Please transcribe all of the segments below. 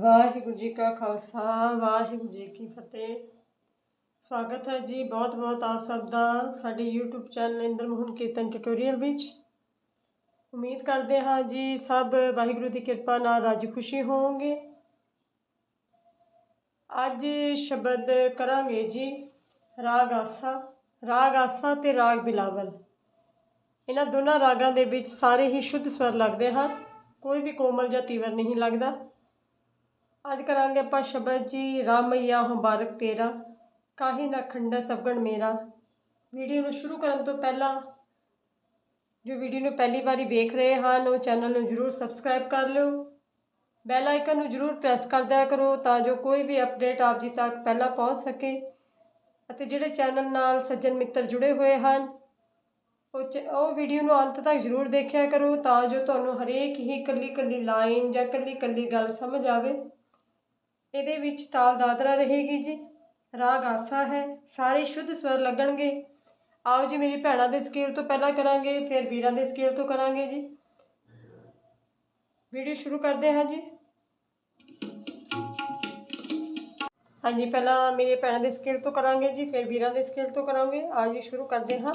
ਵਾਹਿਗੁਰੂ ਜੀ ਕਾ ਖਾਲਸਾ, ਵਾਹਿਗੁਰੂ ਜੀ ਕੀ ਫਤਿਹ। ਸਵਾਗਤ ਹੈ ਜੀ ਬਹੁਤ ਬਹੁਤ ਆਪ ਸਭ ਦਾ ਸਾਡੇ YouTube channel Inder Mohan Kirtan tutorial ਵਿੱਚ। ਉਮੀਦ ਕਰਦੇ ਹਾਂ ਜੀ ਸਭ ਵਾਹਿਗੁਰੂ ਦੀ ਕਿਰਪਾ ਨਾਲ ਰਾਜੀ ਖੁਸ਼ੀ ਹੋਵੋਗੇ। ਅੱਜ ਸ਼ਬਦ ਕਰਾਂਗੇ ਜੀ ਰਾਗ ਆਸਾ ਰਾਗ ਆਸਾ ਤੇ ਰਾਗ ਬਿਲਾਵਲ। ਇਹਨਾਂ ਦੋਨਾਂ ਰਾਗਾਂ ਦੇ ਵਿੱਚ ਸਾਰੇ ਹੀ ਸ਼ੁੱਧ ਸਵਰ ਲੱਗਦੇ ਹਨ, ਕੋਈ ਵੀ ਕੋਮਲ ਜਾਂ ਤੀਵਰ ਨਹੀਂ ਲੱਗਦਾ। ਅੱਜ ਕਰਾਂਗੇ ਆਪਾਂ ਸ਼ਬਦ ਜੀ ਰਾਮਈਆ ਮੁਬਾਰਕ ਤੇਰਾ, ਕਾਹੇ ਨਾ ਖੰਡਾ ਸਬਗਣ ਮੇਰਾ। ਵੀਡੀਓ ਨੂੰ ਸ਼ੁਰੂ ਕਰਨ ਤੋਂ ਪਹਿਲਾਂ ਜੋ ਵੀਡੀਓ ਨੂੰ ਪਹਿਲੀ ਵਾਰੀ ਵੇਖ ਰਹੇ ਹਨ, ਉਹ ਚੈਨਲ ਨੂੰ ਜਰੂਰ ਸਬਸਕ੍ਰਾਈਬ ਕਰ ਲਿਓ। ਬੈਲ ਆਈਕਨ ਨੂੰ ਜਰੂਰ ਪ੍ਰੈਸ ਕਰ ਦਿਆ ਕਰੋ ਤਾਂ ਜੋ ਕੋਈ ਵੀ ਅਪਡੇਟ ਆਪ ਜੀ ਤੱਕ ਪਹਿਲਾਂ ਪਹੁੰਚ ਸਕੇ। ਅਤੇ ਜਿਹੜੇ ਚੈਨਲ ਨਾਲ ਸੱਜਣ ਮਿੱਤਰ ਜੁੜੇ ਹੋਏ ਹਨ, ਉਹ ਚ- ਉਹ ਵੀਡੀਓ ਨੂੰ ਅੰਤ ਤੱਕ ਜਰੂਰ ਦੇਖਿਆ ਕਰੋ ਤਾਂ ਜੋ ਤੁਹਾਨੂੰ ਹਰੇਕ ਹੀ ਇਕੱਲੀ ਇਕੱਲੀ ਲਾਈਨ ਜਾਂ ਇਕੱਲੀ ਇਕੱਲੀ ਗੱਲ ਸਮਝ ਆਵੇ। ਇਹਦੇ ਵਿੱਚ ਤਾਲ ਦਾਦਰਾ ਰਹੇਗੀ ਜੀ। ਰਾਗ ਆਸਾ ਹੈ, ਸਾਰੇ ਸ਼ੁੱਧ ਸਵਰ ਲੱਗਣਗੇ। ਆਓ ਜੀ ਮੇਰੀ ਭੈਣਾਂ ਦੇ ਸਕੇਲ ਤੋਂ ਪਹਿਲਾਂ ਕਰਾਂਗੇ, ਫਿਰ ਵੀਰਾਂ ਦੇ ਸਕੇਲ ਤੋਂ ਕਰਾਂਗੇ ਜੀ। ਵੀਡੀਓ ਸ਼ੁਰੂ ਕਰਦੇ ਹਾਂ ਜੀ। ਹਾਂਜੀ, ਪਹਿਲਾਂ ਮੇਰੇ ਭੈਣਾਂ ਦੇ ਸਕੇਲ ਤੋਂ ਕਰਾਂਗੇ ਜੀ, ਫਿਰ ਵੀਰਾਂ ਦੇ ਸਕੇਲ ਤੋਂ ਕਰਾਂਗੇ। ਆਓ ਜੀ, ਸ਼ੁਰੂ ਕਰਦੇ ਹਾਂ।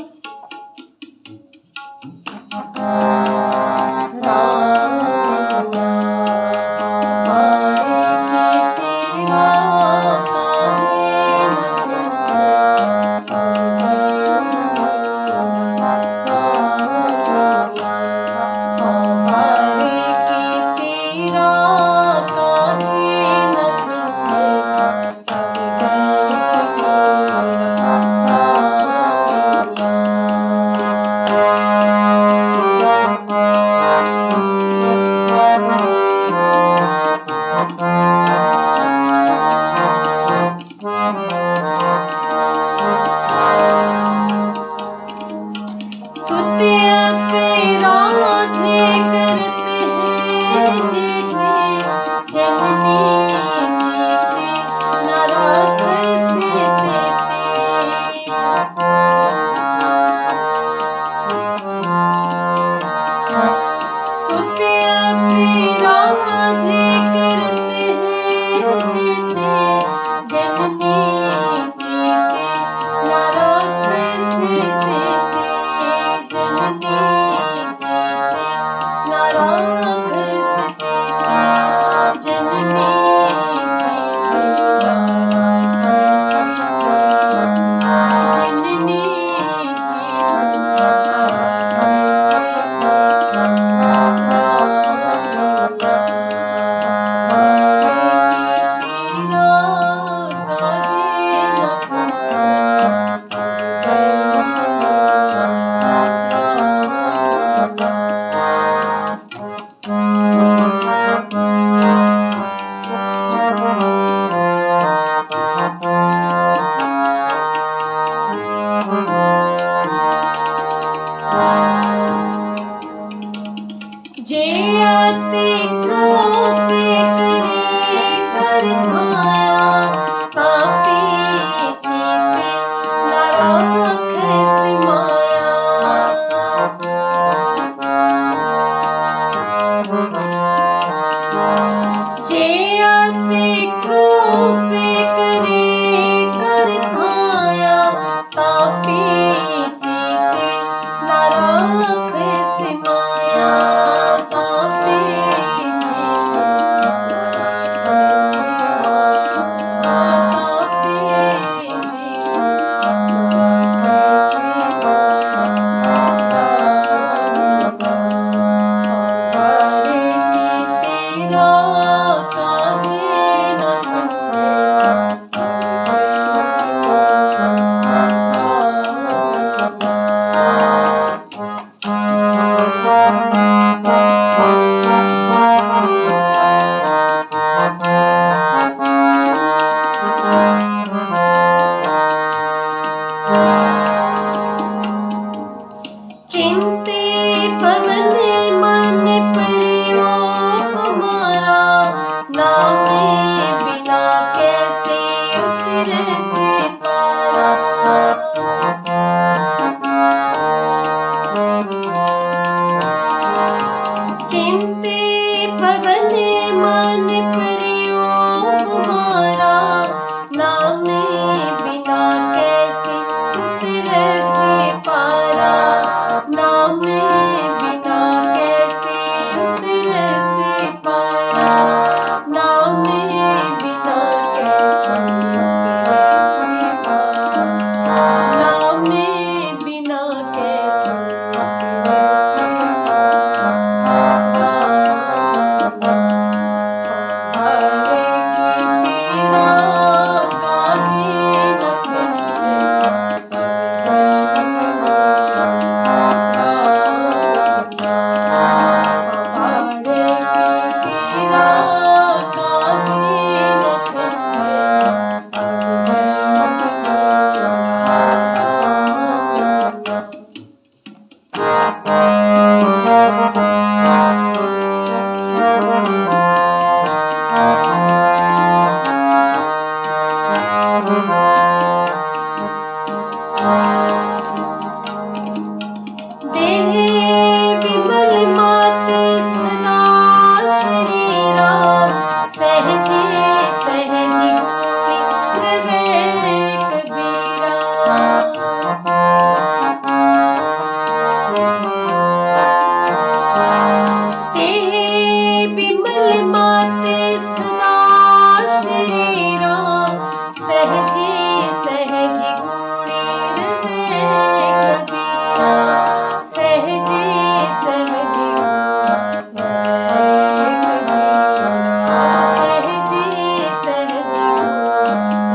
Okay. चिंते पवन मन परियो हमारा कैसे चिंते पवन मन पर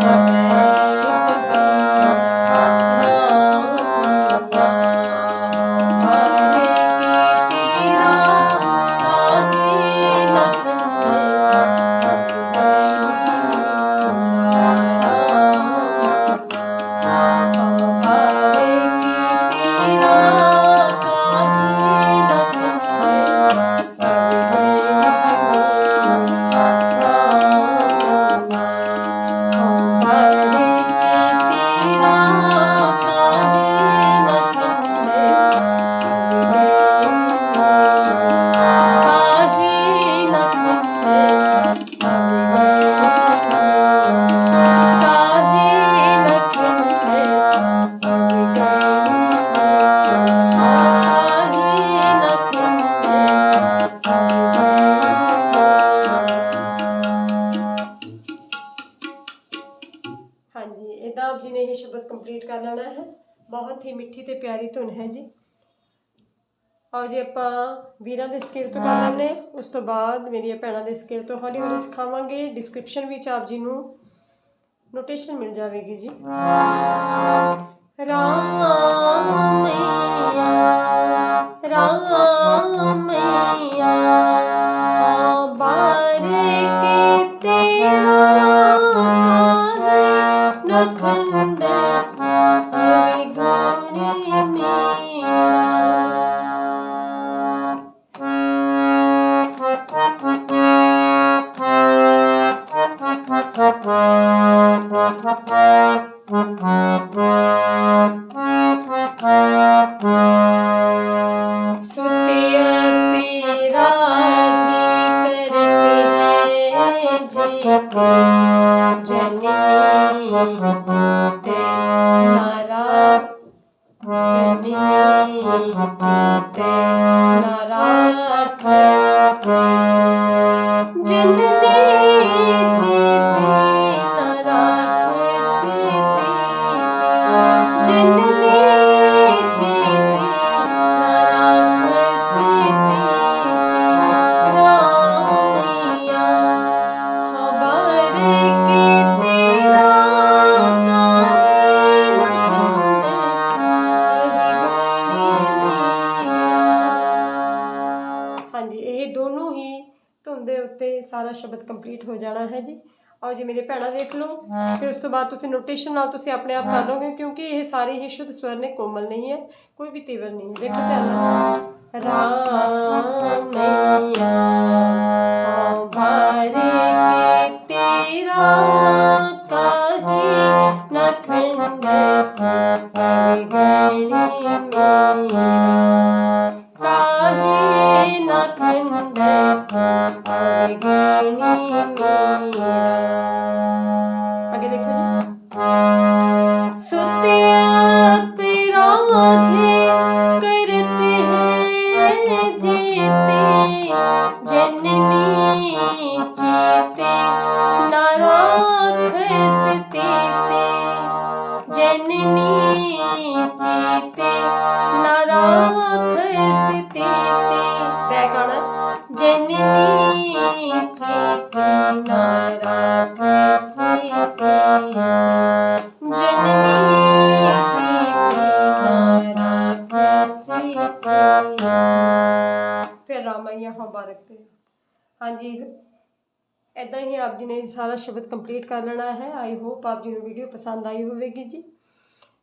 ਹਾਂਜੀ ਬਹੁਤ ਹੀ ਮਿੱਠੀ ਤੇ ਪਿਆਰੀ ਧੁਨ ਹੈ ਜੀ। ਆਓ ਜੀ ਆਪਾਂ ਵੀਰਾਂ ਦੇ ਸਕੇਲ ਤੋਂ ਕਰ ਲੈਂਦੇ ਉਸ ਤੋਂ ਬਾਅਦ ਮੇਰੀਆਂ ਭੈਣਾਂ ਦੇ ਸਕੇਲ ਤੋਂ ਹੌਲੀ ਹੌਲੀ ਸਿਖਾਵਾਂਗੇ। ਡਿਸਕ੍ਰਿਪਸ਼ਨ ਵਿੱਚ ਆਪ ਜੀ ਨੂੰ ਨੋਟੇਸ਼ਨ ਮਿਲ ਜਾਵੇਗੀ ਜੀ। ਰਾਮ ਮਈਆ ਰਾਮ ਮਈਆ ਬਾਰੇ ਉੱਤੇ ਸਾਰਾ ਸ਼ਬਦ ਕੰਪਲੀਟ ਹੋ ਜਾਣਾ ਹੈ ਜੀ। ਆਓ ਜੀ ਮੇਰੇ ਭੈਣਾਂ ਦੇਖ ਲਓ। ਫਿਰ ਉਸ ਤੋਂ ਬਾਅਦ ਤੁਸੀਂ ਨੋਟੇਸ਼ਨ ਨਾਲ ਤੁਸੀਂ ਆਪਣੇ ਆਪ ਕਰ ਲਓਗੇ ਕਿਉਂਕਿ ਇਹ ਸਾਰੇ ਹੀ ਸ਼ੁੱਧ ਸਵਰ ਨੇ ਕੋਮਲ ਨਹੀਂ ਹੈ ਕੋਈ ਵੀ ਤੀਵਰ ਨਹੀਂ ਹੈ। ਦੇਖੋ ਧਿਆਨ ਨਾਲ। ਰਾਮ ਮਈਆ ਭਾਰੇ ਕੇ ਤੇਰਾ। ਪਿਰਾਧੇ ਕਰਤੇ ਹੈ ਜੀਤੇ ਜਨਨੀ ਚੀਤੇ ਨਾ ਰਾਖ ਸਤੇ ਜਨਨੀ ਚੀਤੇ ਨਾ ਰਾਖ ਸਤੇ ਬੈ ਗਾਣਾ। ਜਨਨੀ ਇਦਾਂ ਹੀ ਆਪ ਜੀ ਨੇ ਸਾਰਾ ਸ਼ਬਦ ਕੰਪਲੀਟ ਕਰ ਲੈਣਾ ਹੈ। ਆਈ ਹੋਪ ਆਪ ਜੀ ਨੂੰ ਵੀਡੀਓ ਪਸੰਦ ਆਈ ਹੋਵੇਗੀ ਜੀ।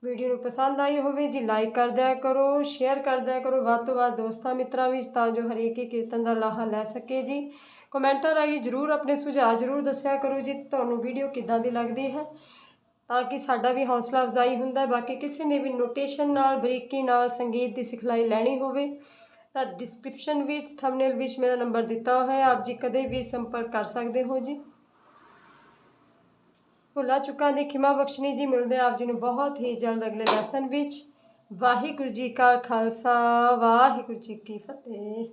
ਵੀਡੀਓ ਨੂੰ ਪਸੰਦ ਆਈ ਹੋਵੇ ਜੀ ਲਾਈਕ ਕਰ ਦਿਆ ਕਰੋ ਸ਼ੇਅਰ ਕਰ ਦਿਆ ਕਰੋ। ਵੱਧ ਤੋਂ ਵੱਧ ਦੋਸਤਾਂ ਮਿੱਤਰਾਂ ਵਿੱਚ ਤਾਂ ਜੋ ਹਰੇਕ ਹੀ ਕੀਰਤਨ ਦਾ ਲਾਹਾ ਲੈ ਸਕੇ ਜੀ। ਕਮੈਂਟਾਂ ਰਾਹੀਂ ਜਰੂਰ ਆਪਣੇ ਸੁਝਾਅ ਜਰੂਰ ਦੱਸਿਆ ਕਰੋ ਜੀ, ਤੁਹਾਨੂੰ ਵੀਡੀਓ ਕਿੱਦਾਂ ਦੀ ਲੱਗਦੀ ਹੈ? ਤਾਂ ਕਿ ਸਾਡਾ ਵੀ ਹੌਸਲਾ ਅਫਜ਼ਾਈ ਹੁੰਦਾ ਬਾਕੀ ਕਿਸੇ ਨੇ ਵੀ ਨੋਟੇਸ਼ਨ ਨਾਲ, ਬਰੀਕੀ ਨਾਲ ਸੰਗੀਤ ਦੀ ਸਿਖਲਾਈ ਲੈਣੀ ਹੋਵੇ ਤਾਂ ਡਿਸਕ੍ਰਿਪਸ਼ਨ ਵਿੱਚ ਥੰਬਨੇਲ ਵਿੱਚ ਮੇਰਾ ਨੰਬਰ ਦਿੱਤਾ ਹੋਇਆ ਹੈ। ਆਪ ਜੀ ਕਦੇ ਵੀ ਸੰਪਰਕ ਕਰ ਸਕਦੇ ਹੋ ਜੀ। ਭੁੱਲਾ ਚੁੱਕਾਂ ਦੀ ਖਿਮਾ ਬਖਸ਼ਣੀ ਜੀ, ਮਿਲਦੇ ਆਪ ਜੀ ਨੂੰ ਬਹੁਤ ਹੀ ਜਲਦ ਅਗਲੇ ਲੈਸਨ ਵਿੱਚ। ਵਾਹਿਗੁਰੂ ਜੀ ਕਾ ਖਾਲਸਾ, ਵਾਹਿਗੁਰੂ ਜੀ ਕੀ ਫਤਿਹ।